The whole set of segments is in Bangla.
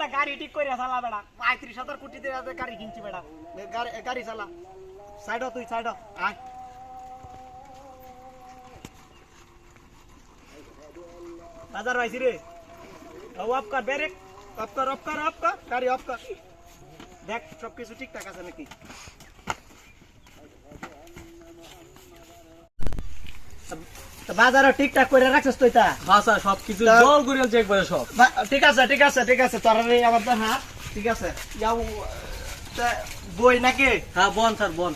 বেটা গাড়ি ঠিক করে চালা বেড়া। পঁয়ত্রিশ হাজার কোটি দিয়ে গাড়ি কিনছি বেড়া। গাড়ি চালা। সাইড তুই সাইড আয়। বাজার ভাইছি রে। অফ কর ব্যারেক অফ কর অফ কর অফ কর। গাড়ি অফ কর। দেখ সব কিছু ঠিকঠাক আছে নাকি? বাজারও ঠিকঠাক করে রাখছিস তুই তা? হ্যাঁ স্যার সব কিছু তা- জল করে আনছে একবারে সব। ঠিক আছে ঠিক আছে ঠিক আছে তোর এই আবার হ্যাঁ ঠিক আছে। যাও তা বই নাকি? হ্যাঁ বন স্যার বন।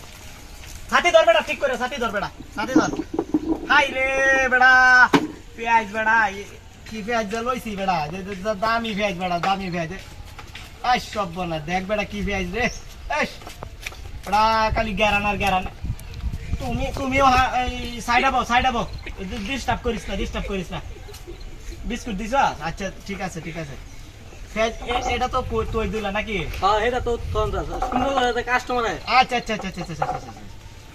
ছাতি ধর বেটা ঠিক করে ছাতি ধর বেটা ছাতি ধর। হাই রে বেটা পেঁয়াজ বেটা কি পেঁয়াজ যে লইছি বেটা? দামি পেঁয়াজ বেটা দামি পেঁয়াজ। আই সব বনা দেখ বেটা কি পেঁয়াজ রে। এস বেটা খালি গ্যারান আর গ্যারান। তুমি তুমিও সাইড আবো সাইড আবো ডিস্টার্ব করিস না ডিস্টার্ব করিস না। বিস্কুট দিছ? আচ্ছা ঠিক আছে ঠিক আছে। এটা তো কই- তুই দিলা নাকি? হ্যাঁ এটা তো সুন্দর কাস্টমার আচ্ছা আচ্ছা আচ্ছা আচ্ছা আচ্ছা আচ্ছা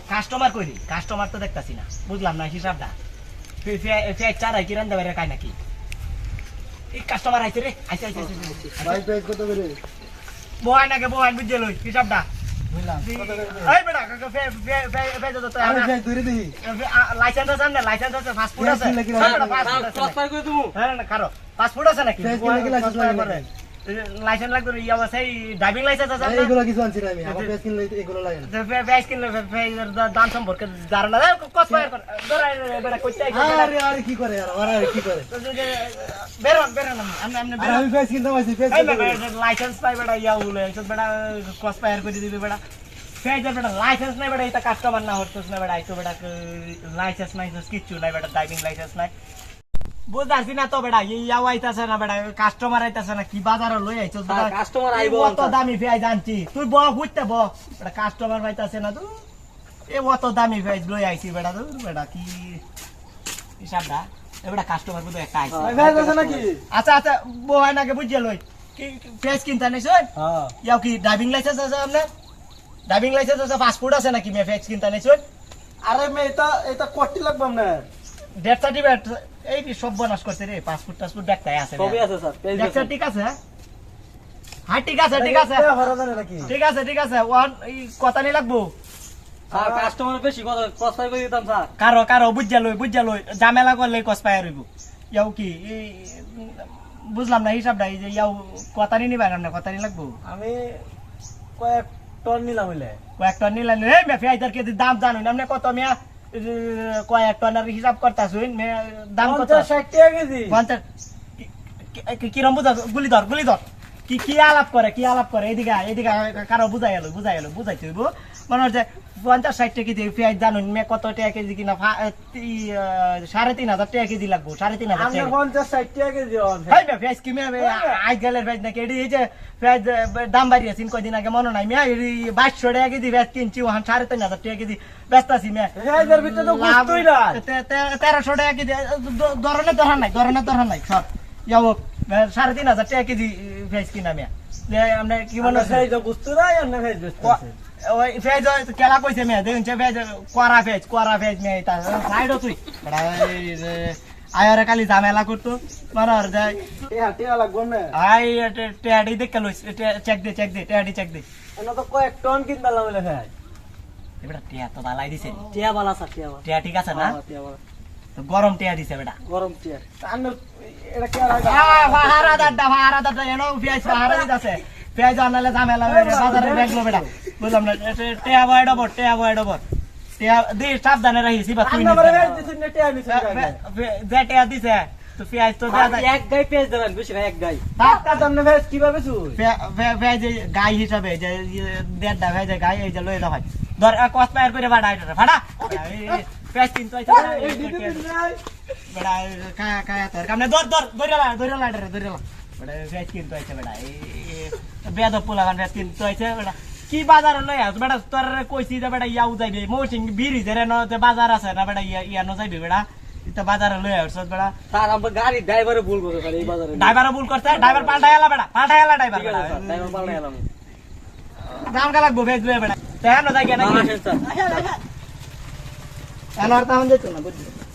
কাস্টমার করি কাস্টমার তো দেখতাছি না। বুঝলাম না হিসাবটা। ফেক চারাই কিরান দেবে রে কাই নাকি? এই কাস্টমার আইছে রে আইছে আইছে আইছে, নাকি বহাই বুঝে লই হিসাবটা। দিই লাইসেন্স আছে না? লাইসেন্স আছে ফাস্টফুড আছে? Yes, নাকি? লাইসেন্স লাগবে ইয়া আছে ড্রাইভিং লাইসেন্স আছে? এইগুলো কিছু আনছি না আমি আমার পেজ কিনলে এগুলো লাগে না। ফেস কিনলে ফেসের দাম সম্পর্কে ধারণা দেয় কস ফায়ার কর? ধরাই বেটা কইতে আরে আরে কি করে আর আরে কি করে? বেরোন আমনে আমনে আর আমি পেজ কিনতে পাইছি বেটা লাইসেন্স পাই বেটা ইয়া উলে লাইসেন্স বেটা কস ফায়ার করে দিবি বেটা। ফেজের বেটা লাইসেন্স নাই বেটা এটা কাস্টমার না হরতস না বেটা আইতো বেটা লাইসেন্স নাই কিচ্ছু নাই বেটা ড্রাইভিং লাইসেন্স নাই। বুঝাছি না তো বেটা ইয়াও আইতাছে না বেটা কাস্টমার আইতাছে না কি বাজারে লই হ্যাঁ, আইবো অত দামি পেঁয়াজ আনছি। তুই ব বুঝতে ব বেটা কাস্টমার পাইতাছে না তুই এ অত দামি পেঁয়াজ লই আইছি তুই বেটা কি হিসাবটা কাস্টমার বুঝে একটা আইছে। আছে নাকি? আচ্ছা আচ্ছা বহাই নাকি বুঝিয়ে লই। কি পেঁয়াজ কিনতে নিছ হ্যাঁ। ইয়াও কি ড্রাইভিং লাইসেন্স আছে আপনার? ড্রাইভিং লাইসেন্স আছে পাসপোর্ট আছে নাকি মে পেঁয়াজ কিনতে নিছ আরে মে এটা এটা কোটি লাগবে না ডেথ সার্টিফিকেট এই কি সব বনাস করছে রে পাসপোর্ট টাসপোর্ট দেখতে আছে সবই আছে স্যার আছে ঠিক আছে হ্যাঁ? ঠিক আছে ঠিক আছে। ঠিক আছে ঠিক আছে ওয়ান কথা নি লাগবো। স্যার কাস্টমার বেশি কথা করে দিতাম স্যার। কারও কারও বুঝা লই বুঝা লই ঝামেলা করলে কস পায় রইব ইয়াও কি বুঝলাম না হিসাবটা এই যে ইয়াও কথা নি নিবা না কথা নি লাগবো? আমি কয়েক টন নিলাম হইলে। কয়েক টন নিলেন এই মে পেঁয়াজের কেজি দাম জানুন? আপনি কত মিয়া? কয়েক টনের হিসাব করতাছুন মে দাম কত? পঞ্চাশ ষাট টাকা কেজি। পঞ্চাশ কি- কি- কিরম বুঝা গুলি ধর গুলি ধর। কি কি আলাপ করে কি আলাপ করে? এদিকে এদিকে কারও বুঝাই এলো বুঝাই এলো বুঝাইতে হইব। মনে হচ্ছে পঞ্চাশ ষাট টাকা কেজি পেঁয়াজ জানুন মে কত টাকা কেজি কিনা? সাড়ে তিন হাজার টাকা কেজি লাগবো সাড়ে তিন হাজার পঞ্চাশ ষাট টাকা কেজি হেই পেঁয়াজ কি মেয়ে আজ গেলের পেঁয়াজ নাকি? এটি এই যে পেঁয়াজ দাম বাড়িয়েছেন কয়দিন আগে মনে নাই। মেয়া এটি বাইশশো টাকা কেজি পেঁয়াজ কিনছি ওখান সাড়ে তিন হাজার টাকা কেজি ব্যস্ত আছি মেয়া। তেরোশো টাকা কেজি ধরনের ধরা নাই ধরনের ধরা নাই সব। যাব সাড়ে তিন হাজার টাকা কেজি পেঁয়াজ কিনা মেয়া আমরা কি মনে ওই পেঁয়াজ কেলা কইছে মেয়া দেখুন পেঁয়াজ করা পেঁয়াজ করা পেঁয়াজ মেয়া এটা সাইডও তুই। আয়ারে কালি ঝামেলা করতো। মনে হয় যায় টিয়া টিয়া না। আই টেহাডি দেখে লইস চেক দে চেক দে টেহাডি চেক দে। এনে তো কয়েক টন কিনতে লাগলে ভাই এবারে টেহা তো বালাই দিছে। টিয়া বালা টিয়া ঠিক আছে না? হ্যাঁ, টিয়া গরম টেহা দিছে বেটা। গরম টিয়া। আন্নার এটা কে ফাহারা দাদা দাদা এনো পেঁয়াজ দিতেছে। পেঁয়াজ আনালে ঝামেলা হয়ে বাজারে দেখল বেটা। বুঝলাম না টেহা বয় ডবর টেহা বয় ডবর। দি সাবধানে বা তুই টিয়া যে টেহা দিছে তো পেঁয়াজ তো এক গাই পেজ দেবেন বেশি না এক গাই। দাম না ভেজ কীভাবে গাই হিসাবে যে দেড়টা ভেজে গাই এই যে লয়ে ভাই। ধর পায়ার করে ভাড়া এটা ভাড়া পেঁয়াজ কিনতে হইছে না, এই বেটা কায়া কায়া তোর কামনে ধর ধর ধরে লা ধরে লা ধরে ধরে লা। বেটা পেঁয়াজ কিনতে হইছে বেটা এই বেদ পোলা গান পেঁয়াজ কিনতে হইছে বেটা কি বাজার লই আস বেটা তোর কইছি যে বেটা ইয়াও যাইবে। মৌসিং বিরি যে ন যে বাজার আছে না বেটা ইয়া ইয়া ন যাইবে বেটা ইতা বাজারে লই আস বেটা স্যার আমরা গাড়ি ড্রাইভারে ভুল করছে এই বাজারে। ড্রাইভার ভুল করছে ড্রাইভার পাল্টাই আলা বেটা পাল্টাই আলা ড্রাইভার আছে ড্রাইভার দাম কা লাগবো ভেজ লয়ে বেটা যাই কেন না আসেন স্যার এনার